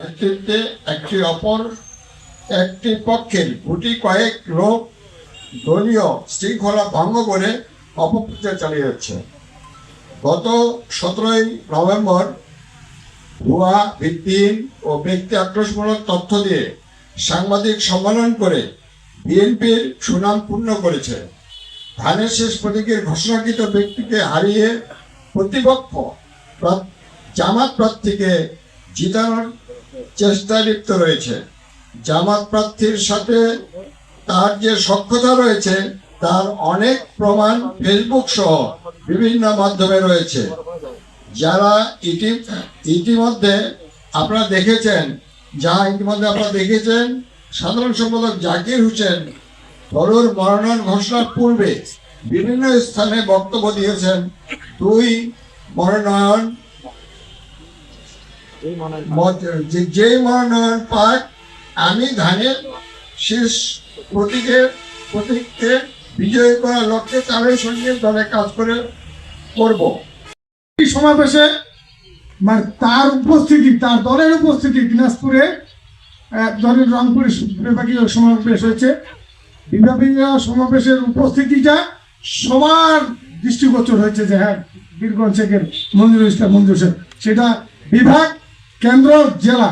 নেতৃত্বে একটি অপর একটি পক্ষের গুটি কয়েক লোক দলীয় শৃঙ্খলা ভঙ্গ করে অপপ্রচার চালিয়ে যাচ্ছে। গত সতেরোই নভেম্বর ভুয়া ভিত্তিহীন ও ব্যক্তি আক্রোশমূলক তথ্য দিয়ে সাংবাদিক সম্মেলন করে বিএনপির সুনাম পূর্ণ করেছে। ধানের শেষ প্রতীকের ঘোষণাকৃত ব্যক্তিকে হারিয়ে প্রতিপক্ষ প্রা- জামাত প্রার্থীকে জিতানোর চেষ্টায় লিপ্ত রয়েছে। জামাত প্রার্থীর সাথে তার যে সক্ষতা রয়েছে, তার অনেক প্রমাণ ফেসবুক সহ বিভিন্ন মাধ্যমে রয়েছে। যারা ইতি, ইতিমধ্যে আপনারা দেখেছেন, যা ইতিমধ্যে আপনারা দেখেছেন, সাধারণ সম্পাদক জাকির হোসেন তরুর মনোনয়ন ঘোষণার পূর্বে বিভিন্ন স্থানে বক্তব্য দিয়েছেন দুই মনোনয়ন যে- মনোনয়ন পাক, আমি ধানের শেষ প্রতীকে, প্রতীককে বিজয়ী করার লক্ষ্যে তাদের সঙ্গে দলে কাজ করে করব। এই সমাবেশে মানে তার উপস্থিতি, তার দলের উপস্থিতি দিনাজপুরে দলের রংপুরে বিভাগীয় সমাবেশ হয়েছে। বিভাগীয় সমাবেশের উপস্থিতিটা সবার দৃষ্টিগোচর হয়েছে যে হ্যাঁ বীরগঞ্জ শেখের মঞ্জুর ইসলাম মঞ্জুর সেটা বিভাগ কেন্দ্র জেলা,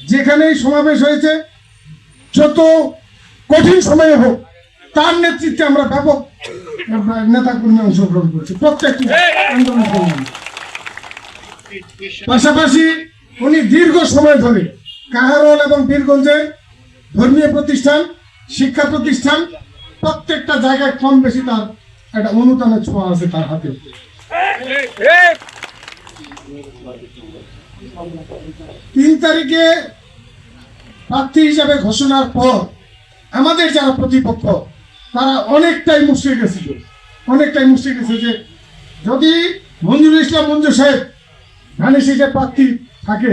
যেখানেই সমাবেশ হয়েছে, যত কঠিন সময়ে হোক, তার নেতৃত্বে আমরা ব্যাপক নেতা কর্মী অংশগ্রহণ করছি, প্রত্যেকটি আন্দোলন পাশাপাশি উনি দীর্ঘ সময় ধরে কাহারোল এবং বীরগঞ্জে ধর্মীয় প্রতিষ্ঠান, শিক্ষা প্রতিষ্ঠান, প্রত্যেকটা জায়গায় কম বেশি তার একটা অনুদানের ছোঁয়া আছে তার হাতে। তিন তারিখে প্রার্থী হিসাবে ঘোষণার পর আমাদের যারা প্রতিপক্ষ, তারা অনেকটাই মুশড়ে গেছিল। অনেকটাই মুশড়ে গেছে যে যদি মঞ্জুর ইসলাম মঞ্জু সাহেব ধানের শীষের প্রার্থী থাকে,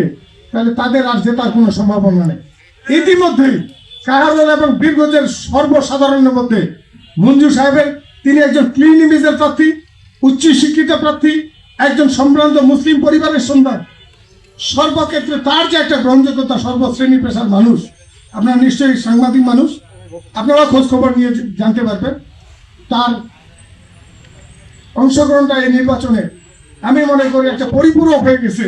তাহলে তাদের আর জেতার কোনো সম্ভাবনা নেই। ইতিমধ্যেই কাহারোল এবং বীরগঞ্জের সর্বসাধারণের মধ্যে মঞ্জু সাহেবের, তিনি একজন ক্লিন ইমেজের প্রার্থী উচ্চ শিক্ষিত প্রার্থী একজন সম্ভ্রান্ত মুসলিম পরিবারের সন্তান। সর্বক্ষেত্রে তার যে একটা গ্রহণযোগ্যতা সর্বশ্রেণী পেশার মানুষ, আপনারা নিশ্চয়ই সাংবাদিক মানুষ আপনারা খোঁজ খবর নিয়ে জানতে পারবেন। তার অংশগ্রহণটা এই নির্বাচনে, আমি মনে করি একটা পরিপূরক হয়ে গেছে।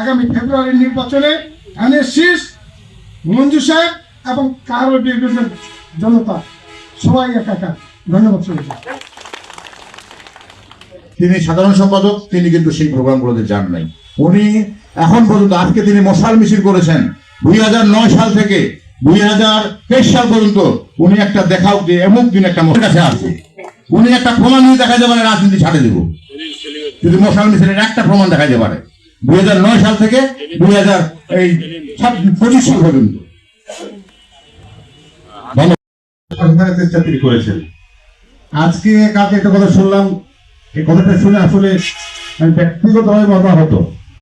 আগামী ফেব্রুয়ারির নির্বাচনে ধানের মঞ্জু সাহেব এবং কারও জনতা, সবাই একাকার। ধন্যবাদ তিনি সাধারণ সম্পাদক, তিনি কিন্তু সেই প্রোগ্রামগুলোতে যান নাই। উনি এখন পর্যন্ত, আজকে তিনি মশাল মিছিল করেছেন। দুই হাজার নয় সাল থেকে, দুই হাজার তেইশ সাল পর্যন্ত উনি একটা দেখাও যে এমন দিন একটা মশার কাছে আছে উনি একটা প্রমাণ দিয়ে দেখা যাবে রাজনীতি ছাড়ে দেব। যদি মশাল মিছিলের একটা প্রমাণ দেখা যেতে পারে, দুই হাজার নয় সাল থেকে দুই হাজার এই পঁচিশ সাল পর্যন্ত। তিনি করেছেন। আজকে কালকে একটা কথা শুনলাম এই কথাটা শুনে আসলে ব্যক্তিগতভাবে মতাহত।